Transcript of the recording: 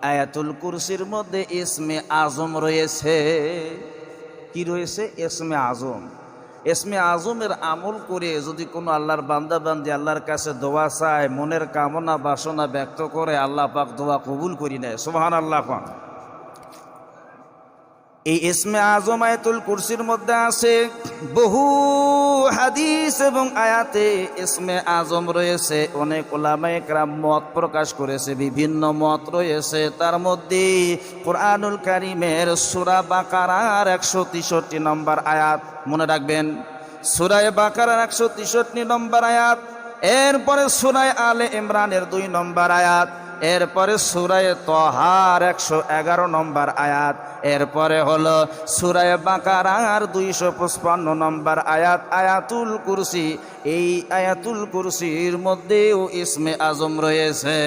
আয়াতুল কুরসির মধ্যে এসমে আজম রয়েছে। কি রয়েছে? এসমে আজম। এসমে আজমের আমল করে যদি কোনো আল্লাহর বান্দা বান্দি আল্লাহর কাছে দোয়া চায়, মনের কামনা বাসনা ব্যক্ত করে আল্লাহ পাক দোয়া কবুল করি নেয়। সোহান আল্লাহ পাক। এই ইসমে আজম আয়াতুল কুরসির মধ্যে আছে, বহু হাদিস এবং আয়াতে ইসমে আজম রয়েছে, অনেক ওলামায়ে একরাম মত প্রকাশ করেছে, বিভিন্ন মত রয়েছে। তার মধ্যে কোরআনুল কারিমের সুরা বাকারার একশো তেষট্টি নম্বর আয়াত, মনে রাখবেন, সুরায় বাকারার একশো তেষট্টি নম্বর আয়াত, এরপরে সুরায় আলে ইমরানের দুই নম্বর আয়াত এরপরে সুরায় তহার একশো এগারো নম্বর আয়াত, এরপরে হলো সুরায় বাকারার দুইশো পঁচপান্ন নম্বর আয়াত, আয়াতুল কুরসি। এই আয়াতুল কুরসির মধ্যেও ইসমে আজম রয়েছে।